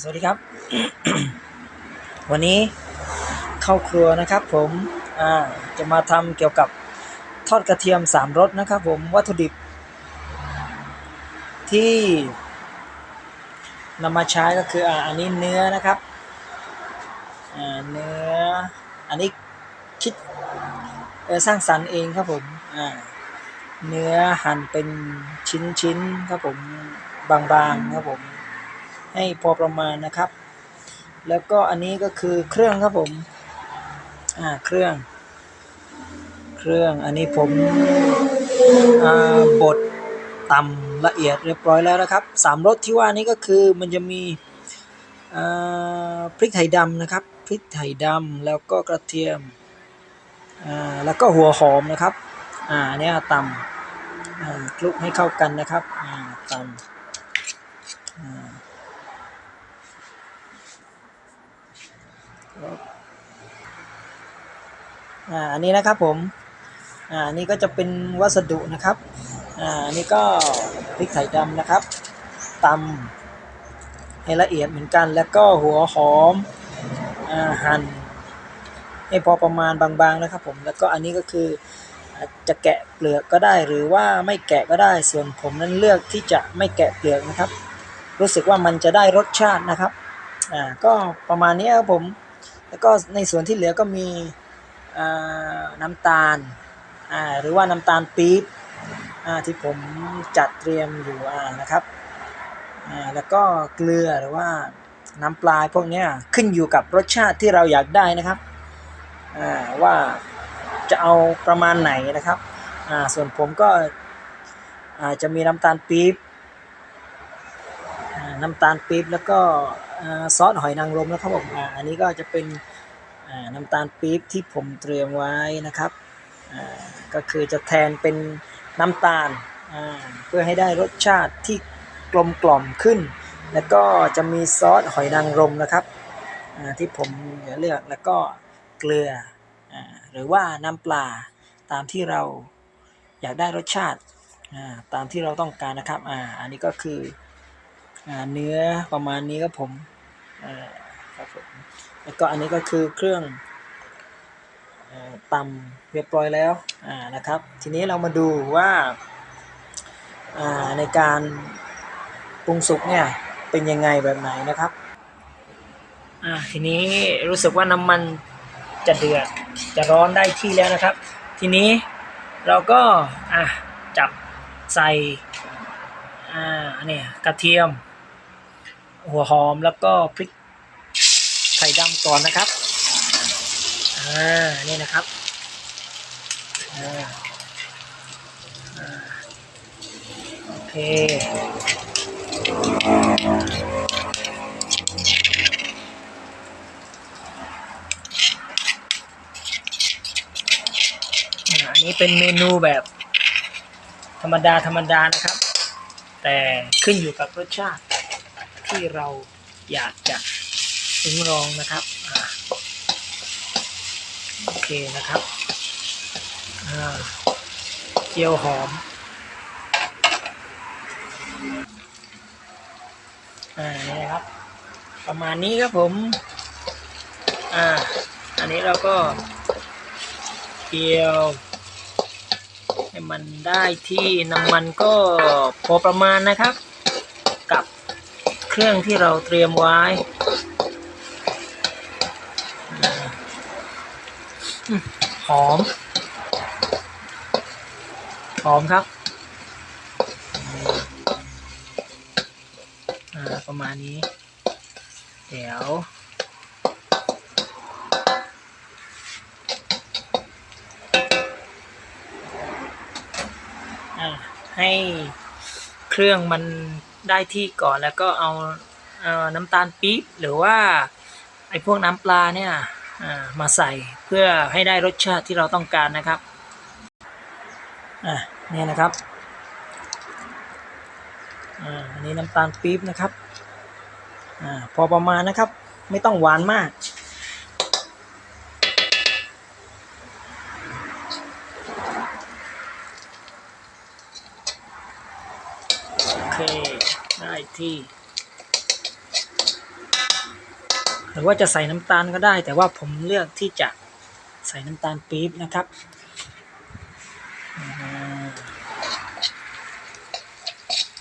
สวัสดีครับ วันนี้เข้าครัวนะครับผมจะมาทำเกี่ยวกับทอดกระเทียมสามรสนะครับผมวัตถุดิบ ที่นำมาใช้ก็คืออันนี้เนื้อนะครับเนื้ออันนี้คิดสร้างสรรค์เองครับผมเนื้อหั่นเป็นชิ้นๆครับผมบางๆครับผม ให้พอประมาณนะครับ แล้วก็อันนี้ก็คือเครื่องครับผม อ่าเครื่อง เครื่องอันนี้ผมอ่าบดตำละเอียดเรียบร้อยแล้วนะครับสามรสที่ว่านี้ก็คือมันจะมีอ่าพริกไทยดำนะครับ พริกไทยดำแล้วก็กระเทียมอ่าแล้วก็หัวหอมนะครับ อ่าเนี่ยตำอ่าคลุกให้เข้ากันนะครับ อ่าตำอ่า อ่าอันนี้นะครับผมอ่าอันนี้ก็จะเป็นวัสดุนะครับอ่าอันนี้ก็พริกไทยดำนะครับตำให้ละเอียดเหมือนกัน แล้วก็หัวหอมอ่าหั่นให้พอประมาณบางๆนะครับผมแล้วก็อันนี้ก็คือจะแกะเปลือกก็ได้หรือว่าไม่แกะก็ได้ส่วนผมนั้นเลือกที่จะไม่แกะเปลือกนะครับ รู้สึกว่ามันจะได้รสชาตินะครับอ่าก็ประมาณนี้ครับผม แล้วก็ในส่วนที่เหลือก็มีน้ำตาลหรือว่าน้ำตาลปี๊บที่ผมจัดเตรียมอยู่นะครับแล้วก็เกลือหรือว่าน้ำปลาพวกนี้ขึ้นอยู่กับรสชาติที่เราอยากได้นะครับว่าจะเอาประมาณไหนนะครับส่วนผมก็จะมีน้ำตาลปี๊บน้ำตาลปี๊บแล้วก็ ซอสหอยนางรมนะครับผมอ,อันนี้ก็จะเป็นน้ำตาลปี๊บที่ผมเตรียมไว้นะครับก็คือจะแทนเป็นน้ำตาลเพื่อให้ได้รสชาติที่กลมกล่อมขึ้น แล้วก็จะมีซอสหอยนางรมนะครับที่ผมเลือกแล้วก็เกลืออหรือว่าน้ำปลาตามที่เราอยากได้รสชาติตามที่เราต้องการนะครับออันนี้ก็คือ เนื้อประมาณนี้ครับผมอ่าครับผมแล้วก็อันนี้ก็คือเครื่องเออตำเรียบร้อยแล้วอ่านะครับ ทีนี้เรามาดูว่าอ่าในการปรุงสุกเนี่ยเป็นยังไงแบบไหนนะครับอ่าทีนี้รู้สึกว่าน้ำมันจะเดือดจะร้อนได้ที่แล้วนะครับ ทีนี้เราก็อะจับใส่อ่าเนี่ยกระเทียม หัวหอมแล้วก็พริกไข่ดำก่อนนะครับ อ่า นี่นะครับอ่าอ่าโอเคอ่าอันนี้เป็นเมนูแบบธรรมดาธรรมดานะครับ แต่ขึ้นอยู่กับรสชาติ ที่เราอยากจะลิ้มลองนะครับอโอเคนะครับเจียวหอมอ่านี่นะครับ ประมาณนี้ครับผม อ่า อันนี้เราก็เจียวให้มันได้ที่น้ำมันก็พอประมาณนะครับ เครื่องที่เราเตรียมไว้ หอม หอมครับ ประมาณนี้ เดี๋ยวให้เครื่องมัน ได้ที่ก่อนแล้วก็เอาเอน้ำตาลปี๊บหรือว่าไอ้พวกน้ำปลาเนี่ยมาใส่เพื่อให้ได้รสชาติที่เราต้องการนะครับอะนี่นะครับอ่าอันนี้น้ำตาลปี๊บนะครับอ่าพอประมาณนะครับ ไม่ต้องหวานมาก เคได้ที่ หรือว่าจะใส่น้ำตาลก็ได้ แต่ว่าผมเลือกที่จะใส่น้ำตาลปี๊บนะครับอ่า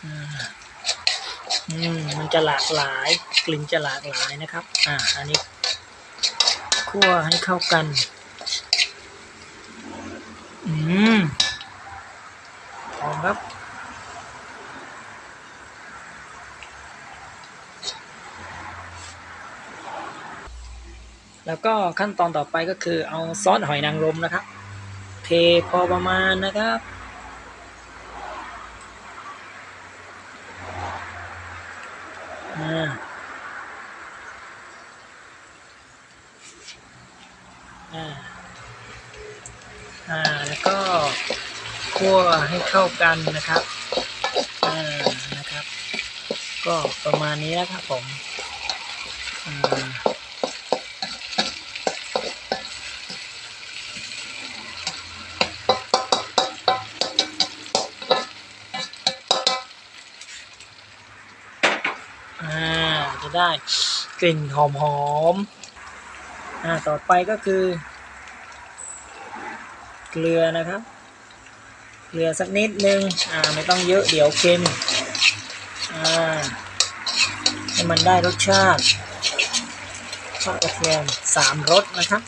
อ่าอืมมันจะหลากหลายกลิ่นจะหลากหลายนะครับ อ่า อันนี้คั่วให้เข้ากัน อืมหอมครับ แล้วก็ขั้นตอนต่อไปก็คือเอาซอสหอยนางรมนะครับ เทพอประมาณนะครับ อ่า อ่า แล้วก็คั่วให้เข้ากันนะครับ อ่า นะครับ ก็ประมาณนี้นะครับผม อ่า อ่าจะได้กลิ่นหอมหอมอ่าต่อไปก็คือ เกลือนะครับ เกลือสักนิดนึงอ่าไม่ต้องเยอะเดี๋ยวเค็มอ่าให้มันได้รสชาติทอดกระเทียมสามรสนะครับ